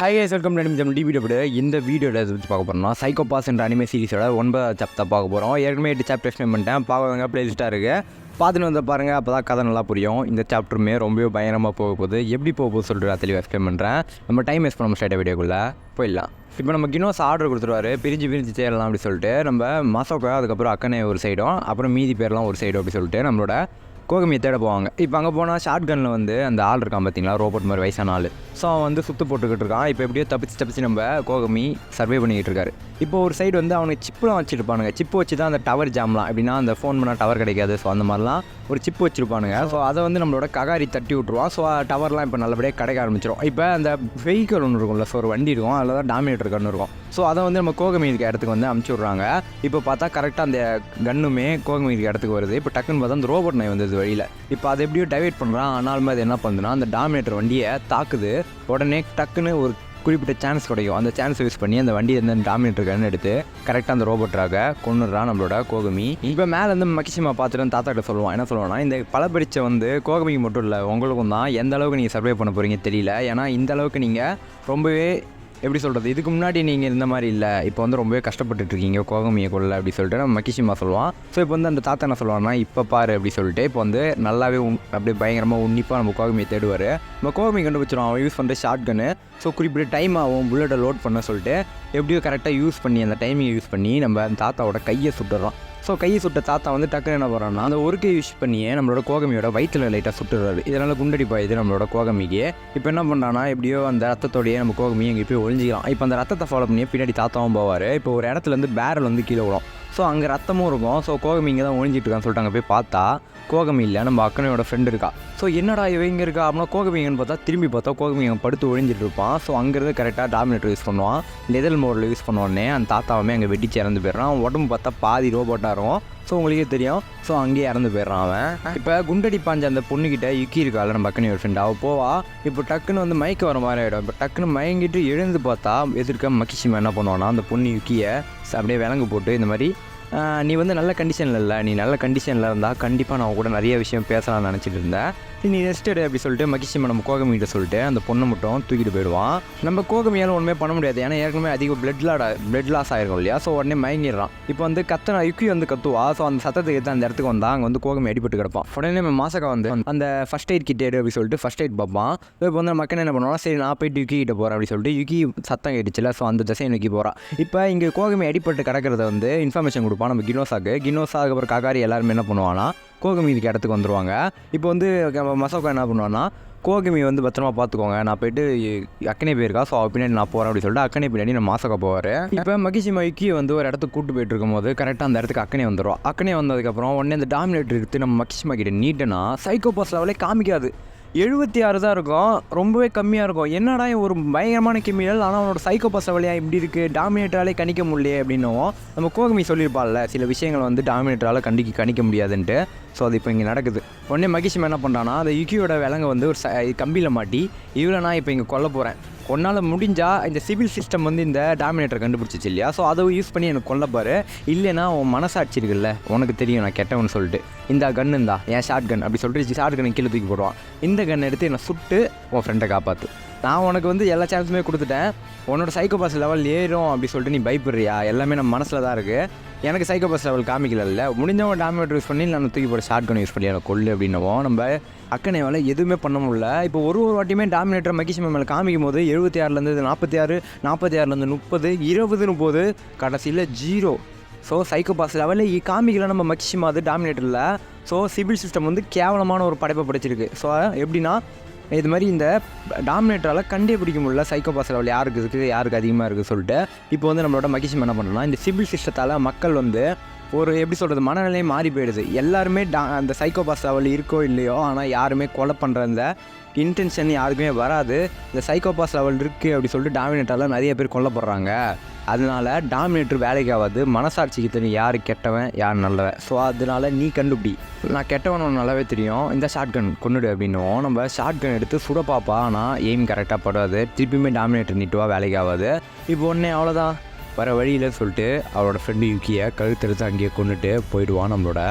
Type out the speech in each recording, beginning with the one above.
High guys welcome நடிமிச்சம் நம்ம D video இந்த வீடியோவில் எதை வச்சு பார்க்க போகிறோம்னா சைக்கோபாஸ் என்ற அனிமே சீரிஸோட ஒன்பதாவது சாப்டர் பார்க்க போகிறோம் ஏற்கனவே எட்டு சாப்டர் எக்ஸ்பிளைன் பண்ணிட்டேன். பார்க்குறவங்க ப்ளேலிஸ்ட்டாக இருக்குது பார்த்துட்டு வந்து பாருங்கள் அப்போ தான் கதை நல்லா புரியும். இந்த சாப்டருமே ரொம்பவே பயங்கரமாக போக போகுது. எப்படி போக போகுது சொல்லிட்டு நான் தெளிவாக எக்ஸ்பிளைன் பண்ணுறேன் நம்ம டைம் வேஸ்ட் பண்ண ஸ்ட்ரைட்டாக வீடியோக்குள்ளே போயிடலாம். இப்போ நம்ம கினோஸ் ஆர்டர் கொடுத்துருவாரு. பிரிஞ்சு பிரிஞ்சு சேரலாம் அப்படி சொல்லிட்டு. நம்ம மசோக்கா அதுக்கப்புறம் அக்கனே ஒரு சைடும் அப்புறம் மீதி பேர்லாம் ஒரு சைடும் அப்படி சொல்லிட்டு நம்மளோட கோகமியை தேட போவாங்க. இப்போ அங்கே போனால் ஷார்ட் கனில் வந்து அந்த ஆள் இருக்கான் பார்த்தீங்களா ரோபோட் மாதிரி வயசான ஆள். ஸோ அவன் வந்து சுத்து போட்டுக்கிட்டு இருக்கான். இப்போ எப்படியோ தப்பிச்சு தப்பிச்சு நம்ம கோகமி சர்வே பண்ணிக்கிட்டு இருக்காரு. இப்போ ஒரு சைடு வந்து அவனுக்கு சிப்புலாம் வச்சுருப்பானுங்க. சிப்பு வச்சு தான் அந்த டவர் ஜாம்லாம் எப்படின்னா அந்த ஃபோன் பண்ணால் டவர் கிடைக்காது. ஸோ அந்த மாதிரிலாம் ஒரு சிப்பு வச்சுருப்பானுங்க. ஸோ அதை வந்து நம்மளோட ககாரி தட்டி விட்ருவான் ஸோ டவர்லாம் இப்போ நல்லபடியாக கிடைக்க ஆரம்பிச்சிடும் இப்போ அந்த வெஹிக்கிள் ஒன்று இருக்கும்ல. ஸோ ஒரு வண்டி இருக்கும். அதில் தான் டாமினேட்டர் கன்று இருக்கும். ஸோ அதை வந்து நம்ம கோகமி இருக்க இடத்துக்கு வந்து அமுச்சு விட்றாங்க. இப்போ பார்த்தா கரெக்டாக அந்த கன்னுமே கோகமி இருக்க இடத்துக்கு வருது. இப்போ டக்குன்னு பார்த்தா அந்த ரோபோட் நாய் வந்தது வழியில். இப்போ அதை எப்படியோ டைவர்ட் பண்ணுறான் ஆனாலுமே அது என்ன பண்ணுதுன்னா அந்த டாமினேட்டர் வண்டியை தாக்குது. உடனே டக்குன்னு ஒரு குறிப்பிட்ட சான்ஸ் கிடைக்கும். அந்த சான்ஸ் யூஸ் பண்ணி அந்த வண்டி வந்து டாமினேட்டர் கன் எடுத்து கரெக்டாக அந்த ரோபோட்டாக கொண்டுறான் நம்மளோட கோகமி. இப்போ மேலே வந்து மகிஷிமா பார்த்துட்டு தாத்தா கிட்ட சொல்லுவான். என்ன சொல்லுவான்னா இந்த பழப்பரிச்சை வந்து கோகமிக்கு மட்டும் இல்லை உங்களுக்கும் தான் எந்த அளவுக்கு நீங்கள் சர்வே பண்ண போகிறீங்க தெரியல. ஏன்னா இந்த அளவுக்கு நீங்கள் ரொம்பவே எப்படி சொல்கிறது இதுக்கு முன்னாடி நீங்கள் இந்த மாதிரி இல்லை. இப்போ வந்து ரொம்பவே கஷ்டப்பட்டுட்டு இருக்கீங்க. கோகமியை கொள்ள அப்படி சொல்லிட்டு நம்ம மகிஷிமா சொல்லுவான். ஸோ இப்போ வந்து அந்த தாத்தா என்ன சொல்லுவான்னா இப்போ பாரு அப்படி சொல்லிட்டு இப்போ வந்து நல்லாவே உன் அப்படியே பயங்கரமாக உன்னிப்பாக நம்ம கோகமியை தேடுவார். நம்ம கோகமி கண்டுபிடிச்சிடும் அவன் யூஸ் பண்ணுற ஷார்ட் கன்னு ஸோ குறிப்பிட்ட டைம் ஆகும். புல்லட்டை லோட் பண்ண சொல்லிட்டு எப்படியோ கரெக்டாக யூஸ் பண்ணி அந்த டைமிங்கை யூஸ் பண்ணி நம்ம அந்த தாத்தாவோட கையை சுட்டுறோம் ஸோ கையை சுட்ட தாத்தா வந்து டக்குன்னு என்ன பண்ணுறான்னா அந்த ஒரு கை யூஸ் பண்ணியே நம்மளோட கோகமியோட வயிற்றில் லைட்டாக சுட்டுறாரு. இதனால் குண்டடிப்பாயுது நம்மளோட கோகமிக்கு. இப்போ என்ன பண்ணுறான்னா எப்படியோ அந்த ரத்தத்தோடையே நம்ம கோகமியை எங்கே போய் ஒழிஞ்சிக்கலாம் இப்போ அந்த ரத்தத்தை ஃபாலோ பண்ணி பின்னாடி தாத்தாவும் போவார். இப்போ ஒரு இடத்துல இருந்து பேரல் வந்து கீழே விடும் ஸோ அங்கே ரத்தமும் இருக்கும். ஸோ கோகமி இங்கே தான் ஒழிஞ்சிட்டு இருக்கான்னு சொல்லிட்டு அங்கே போய் பார்த்தா கோகமி இல்லை. நம்ம அக்கனையோட ஃப்ரெண்டு இருக்கா. ஸோ என்னடா இவ இங்கே இருக்கா? அப்படின்னா கோகமிங்கன்னு பார்த்தா திரும்பி பார்த்தா கோகமி அங்கே படுத்து ஒழிஞ்சிட்டு இருப்பான் ஸோ அங்கேருந்து கரெக்டாக டாமினேட்டர் யூஸ் பண்ணுவான். லெதல் மோடில் யூஸ் பண்ணோடனே அந்த தாத்தாவுமே அங்கே வெட்டிச்சு இறந்து போயிடுறான். உடம்பு பார்த்தா பாதி ரோபோட்டாக இருக்கும். ஸோ உங்களுக்கே தெரியும். ஸோ அங்கேயே இறந்து போயிடுறான் அவன். இப்போ குண்டடி பாஞ்ச அந்த பொண்ணுக்கிட்ட யுக்கி இருக்காள் நம்ம அக்கனி ஒரு ஃப்ரெண்ட் அவள் போவா. இப்போ டக்குன்னு வந்து மயக்க வர மாதிரி ஆகிடும் இப்போ டக்குன்னு மயங்கிட்டு எழுந்து பார்த்தா எதிர்க்க மக்கிஷிமா என்ன பண்ணுவான்னா அந்த பொண்ணு யுக்கியை அப்படியே விலங்கு போட்டு இந்த மாதிரி நீ வந்து நல்ல கண்டிஷனில் இல்லை. நீ நல்ல கண்டிஷனில் இருந்தால் கண்டிப்பாக நான் உன் கூட நிறைய விஷயம் பேசலாம்னு நினச்சிட்டு இருந்தேன். நீ ரெஸ்ட் எடு அப்படி சொல்லிட்டு மகிழ்ச்சி நம்ம கோகமிகிட்ட சொல்லிட்டு அந்த பொண்ணை மட்டும் தூக்கிட்டு போயிடுவான். நம்ம கோகமியால் ஒன்றுமே பண்ண முடியாது. ஏன்னா ஏற்கனவே அதிக பிளட் லாட் பிளட் லாஸ் ஆயிருக்கும் இல்லையா? ஸோ உடனே மயங்கிடுறான். இப்போ வந்து கத்தனை யுக்கி வந்து கத்துவா. ஸோ அந்த சத்தத்துக்கு ஏற்ற அந்த இடத்துக்கு வந்தால் அங்கே வந்து கோகமி அடிபட்டு கிடப்பான். உடனே நம்ம மாசக்கா வந்து அந்த ஃபஸ்ட் எய்ட் கிட்ட எடு அப்படி சொல்லிட்டு ஃபஸ்ட் எய்ட் பார்ப்பான். இப்போ வந்து நம்ம மக்கள் என்ன பண்ணுவோம் சரி நான் போயிட்டு யுக்கி கிட்ட போகிறேன் அப்படி சொல்லிட்டு யுக்கி சத்தம் கேட்டுச்சுல. ஸோ அந்த திசையை நோக்கி போகிறான் இப்போ இங்கே கோகமி அடிபட்டு கிடக்கிறத வந்து இன்ஃபர்மேஷன் கொடுப்பான் நம்ம கினோசாக்கு கினோசா அதுக்கப்புறம் ககாரி எல்லாருமே என்ன பண்ணுவானா கோகமி இதுக்கு இடத்துக்கு வந்துடுவாங்க இப்போ வந்து மசோக்கா என்ன பண்ணுவான்னா கோகமி வந்து பத்திரமா பார்த்துக்கோங்க. நான் போயிட்டு அக்கனை போயிருக்கா ஸோ பின்னாடி நான் போகிறேன் அப்படின்னு சொல்லிட்டு அக்கனை பின்னாடி நான் மாசக்கா போவார். இப்போ மகிஷி மைக்கி வந்து ஒரு இடத்துக்கு கூட்டு போயிட்டு இருக்கும்போது கரெக்டாக அந்த இடத்துக்கு அக்கனை வந்துடும் அக்கனை வந்ததுக்கப்புறம் உடனே அந்த டாமினேட்டர் எடுத்து நம்ம மகிஷிமா மைக்கிட்ட நீட்டனா சைக்கோபாஸ் லெவலே காமிக்காது. எழுபத்தி ஆறு தான் இருக்கும். ரொம்பவே கம்மியாக இருக்கும். என்னடா ஒரு பயங்கரமான கெமிக்கல் ஆனால் அவனோட சைக்கோபாச வழியாக இப்படி இருக்குது டாமினேட்டராலே கணிக்க முடியலையே அப்படின்னும். நம்ம கோகமி சொல்லியிருப்பாள்ல சில விஷயங்கள் வந்து டாமினேட்டரால் கண்டிக்க கணிக்க முடியாதுன்ட்டு. ஸோ அது இப்போ இங்கே நடக்குது. உடனே மகிஷம் என்ன பண்ணுறான்னா அந்த யுக்கியோட விலங்கை வந்து ஒரு ச கம்பியில் மாட்டி இவளை நான் இப்போ இங்கே கொல்ல போகிறேன் உன்னால் முடிஞ்சால் இந்த சிவில் சிஸ்டம் வந்து இந்த டாமினேட்டர் கண்டுபிடிச்சிச்சு இல்லையா? ஸோ அதை யூஸ் பண்ணி எனக்கு கொல்ல இல்லைனா இல்லைன்னா உன் மனசாட்சி இருக்குல்ல உனக்கு தெரியும் நான் கெட்டவன் சொல்லிட்டு. இந்த கன்னு இந்தா என் ஷார்ட் கன் அப்படி சொல்லிட்டு ஷார்ட் கன் கீழே தூக்கி போடுவான். இந்த கன் எடுத்து என்னை சுட்டு உன் ஃப்ரெண்டை காப்பாற்று நான் உனக்கு வந்து எல்லா சான்ஸுமே கொடுத்துட்டேன். உன்னோட சைக்கோபாஸ் லெவல் ஏறும் அப்படி சொல்லிட்டு நீ பயப்படுறியா? எல்லாமே நம்ம மனசில் தான் இருக்குது எனக்கு சைக்கோபாஸ் லெவல் காமிக்கல முடிஞ்சவங்க டாமினேட்டர் யூஸ் பண்ணி நான் தூக்கி போட ஷார்ட் கன் யூஸ் பண்ணி எனக்கு கொள்ளு அப்படின்னவும் நம்ம அக்கனையால் எதுவுமே பண்ண முடியல. இப்போ ஒரு ஒரு வாட்டியுமே டாமினேட்டர் மகிஷிமா மேலே காமிக்கும் போது எழுபத்தி ஆறுலேருந்து நாற்பத்தி ஆறு நாற்பத்தி ஆறுலேருந்து முப்பது இருபதுன்னு போது கடைசியில் ஜீரோ ஸோ சைக்கோபாஸ் லெவலில் காமிக்கல நம்ம மகிஷிமா அது டாமினேட்டரில் ஸோ சிவில் சிஸ்டம் வந்து கேவலமான ஒரு படைப்பை படிச்சிருக்கு. ஸோ எப்படின்னா இது மாதிரி இந்த டாமினேட்டரால் கண்டே பிடிக்க முடியல. சைக்கோபாஸ் லெவல் யாருக்கு இருக்குது யாருக்கு அதிகமாக இருக்குது சொல்லிட்டு. இப்போ வந்து நம்மளோட மகிழ்ச்சி என்ன பண்ணணும்னா இந்த சிவில் சிஸ்டத்தால் மக்கள் வந்து ஒரு எப்படி சொல்கிறது மனநிலை மாறி போயிடுது. எல்லாருமே டா அந்த சைக்கோபாஸ் லெவல் இருக்கோ இல்லையோ ஆனால் யாருமே கொலை பண்ணுற அந்த இன்டென்ஷன் யாருக்குமே வராது. இந்த சைக்கோபாஸ் லெவல் இருக்குது அப்படி சொல்லிட்டு டாமினேட்டரில் நிறைய பேர் கொல்லப்படுறாங்க அதனால டாமினேட்டர் வேலைக்கு ஆகாது மனசாட்சிக்கு தெரியும் யார் கெட்டவன் யார் நல்லவன். ஸோ அதனால நீ கண்டுபிடி. நான் கெட்டவன் ஒன்று நல்லாவே தெரியும். இந்த ஷார்ட் கன் கொண்டுடு அப்படின்னுவோம் நம்ம ஷார்ட் கன் எடுத்து சுட பார்ப்பா ஆனால் எய்ம் கரெக்டாக படாது. திருப்பியுமே டாமினேட்டர் நீட்டுவா வேலைக்கு ஆகாது இப்போ ஒன்றே அவ்வளோதான் வர வழியில் சொல்லிட்டு அவரோட ஃப்ரெண்டு யூக்கியை கழுத்தெடுத்து அங்கேயே கொண்டுட்டு போயிடுவான் நம்மளோட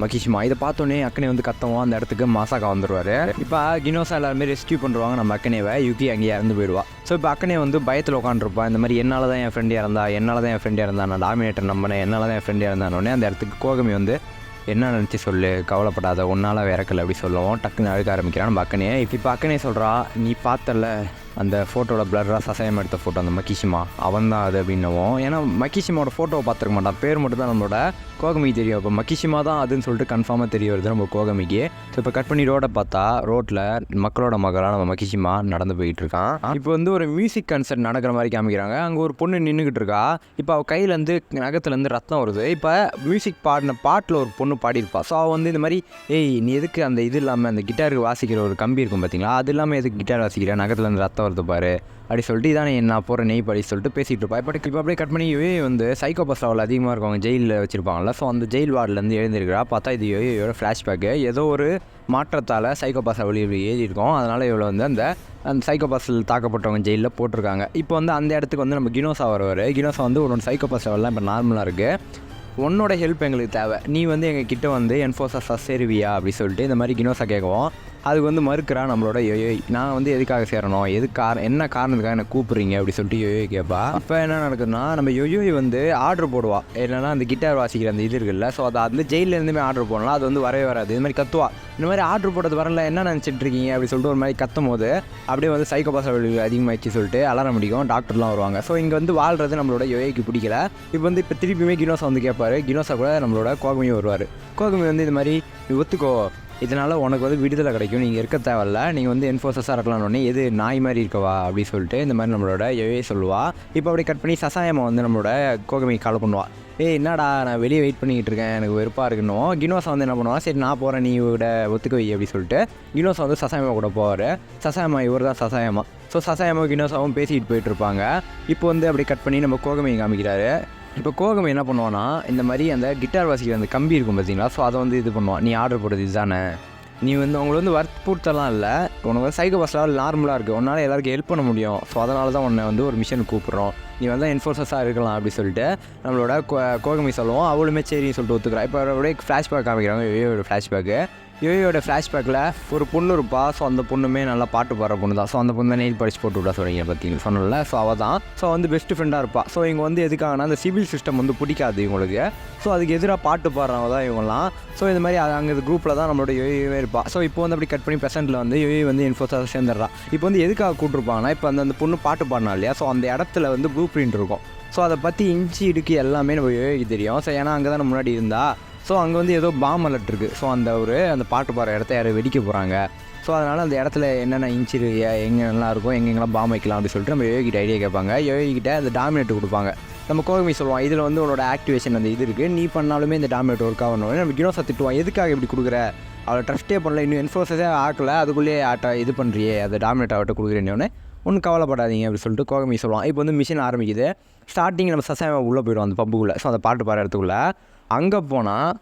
மகிஷிமா இதை பார்த்தோன்னே அக்கனே வந்து கத்தவும் அந்த இடத்துக்கு மாசாக்கா வந்துடுவார் இப்போ கினோசா எல்லாருமே ரெஸ்கியூ பண்ணுவாங்க நம்ம அக்கனேவை யுகி அங்கேயே இறந்து போயிடுவா. ஸோ இப்போ அக்கனே வந்து பயத்தில் உட்காந்துருப்பா இந்த மாதிரி என்னால் தான் என் ஃப்ரெண்ட் இறந்தா என்னால் தான் என் ஃப்ரெண்ட் இறந்தா நான் டாமினேட்டர் நம்பினேன் என்னால் தான் என் ஃப்ரெண்ட் இறந்தானோடனே அந்த இடத்துக்கு கோகமி வந்து என்ன நினச்சி சொல்லு? கவலைப்படாத ஒன்னால் இறக்கல அப்படி சொல்லுவோம் டக்குன்னு அழுக ஆரம்பிக்கிறான் நம்ம அக்கனே இப்போ அக்கனே சொல்கிறா நீ பார்த்தல அந்த ஃபோட்டோவில் பிளராக சசயம் எடுத்த ஃபோட்டோ அந்த மக்கிஷிமா. அவன் தான் அது அப்படின்னவும். ஏன்னா மக்கிஷிமாவோட ஃபோட்டோவை பார்த்துருக்க மாட்டான். பேர் மட்டும் தான் நம்மளோட கோகமிக்கு தெரியும். இப்போ மக்கிஷிமா தான் அதுன்னு சொல்லிட்டு கன்ஃபார்மாக தெரிய வருது நம்ம கோகமிக்கு. ஸோ இப்போ கட் பண்ணி ரோடை பார்த்தா ரோட்டில் மக்களோட மகளாக நம்ம மக்கிஷிமா நடந்து போயிட்டு இருக்கான். இப்போ வந்து ஒரு மியூசிக் கன்சர்ட் நடக்கிற மாதிரி காமிக்கிறாங்க. அங்கே ஒரு பொண்ணு நின்றுக்கிட்டு இருக்கா. இப்போ அவள் கையிலேருந்து நகத்துலேருந்து ரத்தம் வருது. இப்போ மியூசிக் பாடின பாட்டில் ஒரு பொண்ணு பாடியிருப்பா. ஸோ அவள் வந்து இந்த மாதிரி ஏய் நீ எதுக்கு அந்த இது இல்லாமல் அந்த கிட்டாருக்கு வாசிக்கிற ஒரு கம்பி இருக்கும் பார்த்தீங்களா அது இல்லாமல் எதுக்கு கிட்டார் வாசிக்கிற? நகத்துலேருந்து ரத்தம் வருது பாரு. அப்படி சொல்லிட்டு இதானே நான் போகிற நெய் படி சொல்லிட்டு பேசிகிட்டு இருப்பா. பட் இப்போ அப்படியே கட் பண்ணி யோயோ வந்து சைக்கோபாஸ் லெவல் அதிகமாக இருக்கவங்க ஜெயிலில் வச்சுருப்பாங்கல்ல ஸோ அந்த ஜெயில் வார்டிலேருந்து எழுந்திருக்கிறா. பார்த்தா இது யோயோட ஃப்ளாஷ்பேக்கு ஏதோ ஒரு மாற்றத்தால் சைக்கோபாஸ் லெவல் இப்படி ஏறியிருக்கோம். அதனால் இவ்வளோ வந்து அந்த அந்த சைக்கோபாஸில் தாக்கப்பட்டவங்க ஜெயிலில் போட்டிருக்காங்க. இப்போ வந்து அந்த இடத்துக்கு வந்து நம்ம கினோசா வருவார். கினோசா வந்து உன்னோட சைக்கோபாஸ் லெவல்லாம் இப்போ நார்மலாக இருக்குது உன்னோட ஹெல்ப் எங்களுக்கு தேவை. நீ வந்து எங்கள் கிட்டே வந்து என்ஃபோர்ஸாக சேருவியா அப்படி சொல்லிட்டு இந்த மாதிரி கினோசா கேட்குவோம். அதுக்கு வந்து மறுக்கிறா நம்மளோட யோயோய் நான் வந்து எதுக்காக சேரணும்? எது கார என்ன காரணத்துக்காக என்ன கூப்பிட்றீங்க? அப்படி சொல்லிட்டு யோயோ கேட்பா இப்போ என்ன நடக்குதுன்னா நம்ம யோயோய் வந்து ஆர்டர் போடுவா. என்னன்னா அந்த கிட்டார் வாசிக்கிற அந்த இது இருக்குல்ல ஸோ அதை வந்து ஜெயிலேருந்துமே ஆர்டர் போடலாம். அது வந்து வரவே வராது. இது மாதிரி கத்துவா. இந்த மாதிரி ஆர்டர் போட்டது வரல என்ன நினச்சிட்டு இருக்கீங்க? அப்படி சொல்லிட்டு ஒரு மாதிரி கத்தும் போது அப்படியே வந்து சைக்கோபாஸ் அதிகமாகிடுச்சு சொல்லிட்டு அலாரம் அடிக்கும். டாக்டர்லாம் வருவாங்க. ஸோ இங்கே வந்து வாழ்றது நம்மளோட யோகைக்கு பிடிக்கல. இப்போ வந்து இப்போ திருப்பியுமே கினோசா வந்து கேட்பாரு கினோசா கூட நம்மளோட கோகமையும் வருவார். கோகமி வந்து இது மாதிரி ஒத்துக்கோ. இதனால் உனக்கு வந்து விடுதலை கிடைக்கும். நீங்கள் இருக்க தேவையில்ல. நீங்கள் வந்து என்ஃபோர்ஸஸாக இருக்கலாம்னு எது நாய் மாதிரி இருக்கவா? அப்படின்னு சொல்லிட்டு இந்த மாதிரி நம்மளோட எவே சொல்லுவா. இப்போ அப்படி கட் பண்ணி சசாயமா வந்து நம்மளோட கோகமி கால் பண்ணுவா ஏய் என்னடா நான் வெளியே வெயிட் பண்ணிக்கிட்டு இருக்கேன். எனக்கு வெறுப்பாக இருக்கணும் கினோசா வந்து என்ன பண்ணுவா? சரி நான் போகிறேன் நீ விட ஒத்துக்க வை அப்படின்னு சொல்லிட்டு கினோசா வந்து சசாயமா கூட போவார். சசாயமா இவர் தான் சசாயமா ஸோ சசாயமாவும் கினோசாவும் பேசிக்கிட்டு போயிட்டு இருப்பாங்க. இப்போ வந்து அப்படி கட் பண்ணி நம்ம கோகமையை காமிக்கிறாரு. இப்போ கோகம் என்ன பண்ணுவான்னா இந்த மாதிரி அந்த கிட்டார் வாசிக்கிற அந்த கம்பி இருக்கும் பார்த்தீங்களா? ஸோ அதை வந்து இது பண்ணுவான். நீ ஆர்டர் போடுறது இதுதானே? நீ வந்து உங்களை வந்து வற்புறுத்தலாம் இல்லை. உனக்கு வந்து சைக்கோ பஸ் நார்மலாக இருக்குது உன்னால் எல்லாருக்கும் ஹெல்ப் பண்ண முடியும். ஸோ அதனால தான் உன்னை வந்து ஒரு மிஷன் கூப்பிட்றோம். நீ வந்து என்ஃபோர்ஸஸாக இருக்கலாம் அப்படின்னு சொல்லிட்டு நம்மளோட கோ கோகமி சொல்லுவோம் அவளுமே சரின்னு சொல்லிட்டு ஒத்துக்கிறான் இப்போ அவருடைய ஃப்ளாஷ்பேக் காமிக்கிறாங்க. யோயோட ஃப்ளாஷ்பேக்கு யோயோட ஃப்ளாஷ்பேக்கில் ஒரு பொண்ணு இருப்பா. ஸோ அந்த பொண்ணுமே நல்லா பாட்டு பாடுற பொண்ணு தான் ஸோ அந்த பொண்ணு தான் நெயில் படிச்சு போட்டு விடா சொல்கிறீங்க பார்த்தீங்க சொன்னல ஸோ அவள் தான் ஸோ வந்து பெஸ்ட் ஃப்ரெண்டாக இருப்பா. ஸோ இவங்க வந்து எதுக்காகனா அந்த சிவில் சிஸ்டம் வந்து பிடிக்காது இவங்களுக்கு. ஸோ அதுக்கு எதிராக பாட்டு பாடுறவங்க தான் இவங்கலாம். ஸோ இந்த மாதிரி அங்கே குரூப்பில் தான் நம்மளோட யோயோவே இருப்பா. ஸோ இப்போ வந்து அப்படி கட் பண்ணி ப்ரெசென்ட்டில் வந்து யோயோ வந்து இன்ஃபோஸாக சேர்ந்துடுறா. இப்போ வந்து எதுக்காக கூப்பிட்டுருப்பாங்கன்னா இப்போ அந்த அந்த பொண்ணு பாட்டு பாடினா இல்லையா? ஸோ அந்த இடத்துல வந்து ப்ளூ பிரிண்ட் இருக்கும். ஸோ அதை பற்றி இன்ச்சு இடுக்கு எல்லாமே நம்ம யோயோக்கு தெரியும். ஸோ ஏன்னா அங்கே தான் முன்னாடி இருந்தால் ஸோ அங்கே வந்து ஏதோ பாம் அலர்ட் இருக்குது ஸோ அந்த ஒரு அந்த பாட்டு பாடுற இடத்த யாரும் வெடிக்க போகிறாங்க ஸோ அதனால் அந்த இடத்துல என்னென்ன இன்ச் எங்கே எங்கெல்லாம் இருக்கும் எங்கெங்கெல்லாம் பாம் வைக்கலாம் அப்படின்னு சொல்லிட்டு நம்ம யோகிட்ட ஐடியா கேட்பாங்க. யோகிக்கிட்ட அந்த டாமினேட் கொடுப்பாங்க. நம்ம கோகமி சொல்லுவோம் இதில் வந்து உன்னோட ஆக்டிவேஷன் அந்த இது இருக்குது நீ பண்ணாலுமே இந்த டாமினேட் ஒர்க் ஆகணும். நம்ம கினோசா திட்டுவான் எதுக்காக இப்படி கொடுக்குற? அவளை ட்ரஸ்ட்டே பண்ணல இன்னும் என்ஃபோர்ஸஸே ஆக்கல. அதுக்குள்ளேயே ஆட்ட இது பண்ணுறியே அதை டாமினேட் அவட்ட கொடுக்குறேன்னொன்னே ஒன்றும் கவலைப்படாதீங்க அப்படின்னு சொல்லிட்டு கோகமி சொல்லுவான். இப்போ வந்து மிஷின் ஆரம்பிக்குது. ஸ்டார்டிங் நம்ம சசாயமாக உள்ளே போயிடுவோம் அந்த பம்புக்குள்ளே ஸோ அந்த பாட்டு பாடுற இடத்துக்குள்ளே. அங்கே போனால்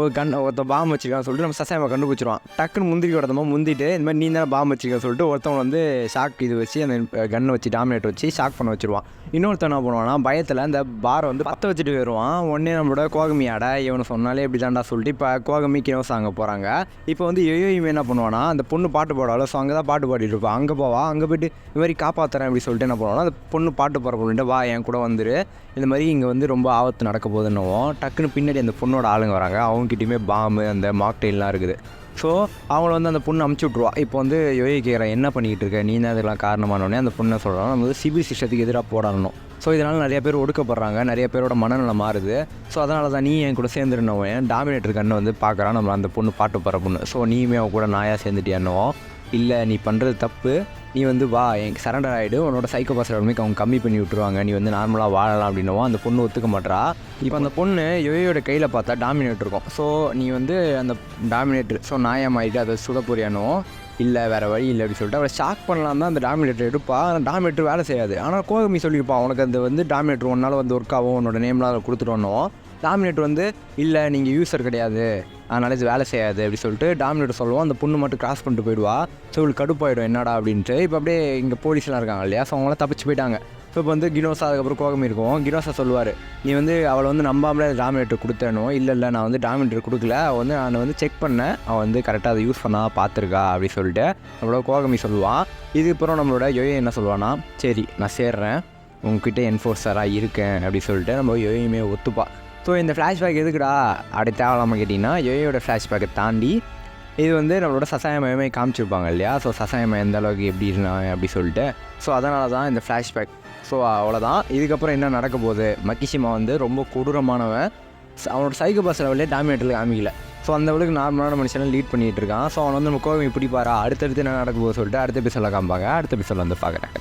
ஒரு கண் ஒருத்த பாம்பு வச்சிருக்கான்னு சொல்லிட்டு நம்ம சசாயமாக கண்டுபிடிச்சிருவான். டக்குன்னு முந்திரி உடந்தமா முந்திட்டு இந்த மாதிரி நீ தான் பாம்பு வச்சிருக்கான்னு சொல்லிட்டு ஒருத்தவன் வந்து ஷாக் இது வச்சு அந்த கன்னை வச்சு டாமினேட் வச்சு ஷாக் பண்ண வச்சிருவான். இன்னொருத்தன் என்ன பண்ணுவான்னா பயத்தில் அந்த பாரை வந்து பற்ற வச்சுட்டு போயிடுவான் உடனே நம்மளோட கோகமியாட இவனை சொன்னாலே இப்படி தான்டா சொல்லிட்டு இப்போ கோகமி கினோஸ் அங்கே போகிறாங்க இப்போ வந்து யோயோயுமே என்ன பண்ணுவானா அந்த பொண்ணு பாட்டு பாடாலும் ஸோ அங்கே தான் பாட்டு பாடிட்டு இருப்பான் அங்கே போவா அங்கே போயிட்டு இது மாதிரி காப்பாற்றுறேன் அப்படி சொல்லிட்டு என்ன பண்ணுவானா அந்த பொண்ணு பாட்டு போகிற பொண்ணுட்டு வா என் கூட வந்துரு. இந்த மாதிரி இங்கே வந்து ரொம்ப ஆபத்து நடக்க போதுன்னுவோம் டக்குன்னு பின்னாடி அந்த பொண்ணோட ஆளுங்க வராங்க. அவங்ககிட்டயுமே பாம்பு அந்த மாக்டெயிலாம் இருக்குது. ஸோ அவங்கள வந்து அந்த பொண்ணு அமுச்சு விட்ருவா இப்போ வந்து யோகி என்ன பண்ணிக்கிட்டு இருக்க நீ தான் இதெல்லாம் காரணமானோடனே அந்த பொண்ணை சொல்கிறாங்க நம்ம வந்து சிபில் சிஸ்டத்துக்கு எதிராக போடணும் ஸோ இதனால் நிறைய பேர் ஒடுக்கப்படுறாங்க. நிறைய பேரோட மனநலம் மாறுது. ஸோ அதனால தான் நீ என் கூட சேர்ந்துருந்தவன் டாமினேட்டர் கண்ணை வந்து பார்க்குறான். நம்ம அந்த பொண்ணு பாட்டு பாடுற பொண்ணு. ஸோ நீயுமே அவன் கூட நாயாக சேர்ந்துட்டியானோ இல்லை நீ பண்ணுறது தப்பு. நீ வந்து வா எனக்கு சரண்டர் ஆகிடு உன்னோட சைக்கோ பாஸ் ரெடமிக்கு அவங்க கம்மி பண்ணி விட்டுருவாங்க. நீ வந்து நார்மலாக வாழலாம் அப்படின்னவோ அந்த பொண்ணு ஒத்துக்க மாட்டா இப்போ அந்த பொண்ணு யோயோட கையில் பார்த்தா டாமினேட் இருக்கும். ஸோ நீ வந்து அந்த டாமினேட்டர் ஸோ நாயமாயிட்டு அதை சுட இல்லை வேறு வழி இல்லை அப்படின்னு சொல்லிட்டு அவளை ஷாக் பண்ணலாம் தான் அந்த டாமினேட்டர் எடுப்பா. ஆனால் டாமினேட்டர் வேலை செய்யாது. ஆனால் கோகமி சொல்லியிருப்பா உனக்கு அந்த வந்து டாமினேட்டர் ஒன்றால் வந்து ஒர்க் ஆகும். உன்னோட நேம்லாம் கொடுத்துட்டோன்னோ. டாமினேட்டர் வந்து இல்லை நீங்கள் யூஸர் கிடையாது. அதனால இது வேலை செய்யாது அப்படி சொல்லிட்டு டாமினேட்டர் சொல்லுவோம் அந்த பொண்ணு மட்டும் கிராஸ் பண்ணிட்டு போயிடுவா. ஸோ இவளுக்கு கடுப்பாயிடும் என்னடா அப்படின்ட்டு. இப்போ அப்படியே இங்கே போலீஸ்லாம் இருக்காங்க இல்லையா? ஸோ அவங்களாம் தப்பிச்சு போயிட்டாங்க. ஸோ இப்போ வந்து கினோசா அதுக்கப்புறம் கோகமி இருக்கும். கினோசா சொல்லுவார் நீ வந்து அவளை வந்து நம்பாமலே டாமினேட்டர் கொடுத்தேனோ? இல்லை இல்லை நான் வந்து டாமினேட்டர் கொடுக்கல. அவள் வந்து நான் வந்து செக் பண்ணேன் அவள் வந்து கரெக்டாக அதை யூஸ் பண்ணா பார்த்துருக்கா அப்படி சொல்லிட்டு நம்மளோட கோகமி சொல்லுவான் இதுக்கப்புறம் நம்மளோட யோயோ என்ன சொல்லுவான்னா சரி நான் சேர்றேன். உங்ககிட்ட என்ஃபோர்ஸராக இருக்கேன் அப்படி சொல்லிட்டு நம்ம யோயுமே ஒத்துப்பா. ஸோ இந்த ஃப்ளாஷ்பேக் எதுக்குடா? அப்படி தேவையில்லாமல் கேட்டிங்கன்னா யோயோட ஃப்ளாஷ்பேக்கை தாண்டி இது வந்து நம்மளோட சசாயமயமே காமிச்சிருப்பாங்க இல்லையா? ஸோ சசாயமயம் எந்த அளவுக்கு எப்படி இருந்தாங்க அப்படி சொல்லிட்டு. ஸோ அதனால தான் இந்த ஃப்ளாஷ்பேக் ஸோ அவ்வளோதான் இதுக்கப்புறம் என்ன நடக்க போகுது? மக்கிஷிமா வந்து ரொம்ப கொடூரமானவன். அவனோட சைக்கோ பாஸ் லெவலே டாமினேட்டில் காமிக்கல. ஸோ அந்த அளவுக்கு நார்மலான மனுஷனை லீட் பண்ணிகிட்டு இருக்கான். ஸோ அவன் வந்து நம்ம கோவம் இப்படி பாரா? அடுத்தடுத்து என்ன நடக்க போகுது சொல்லிட்டு அடுத்த எபிசோட காமிப்பாங்க. அடுத்த எபிசோட வந்து பார்க்குறேன்.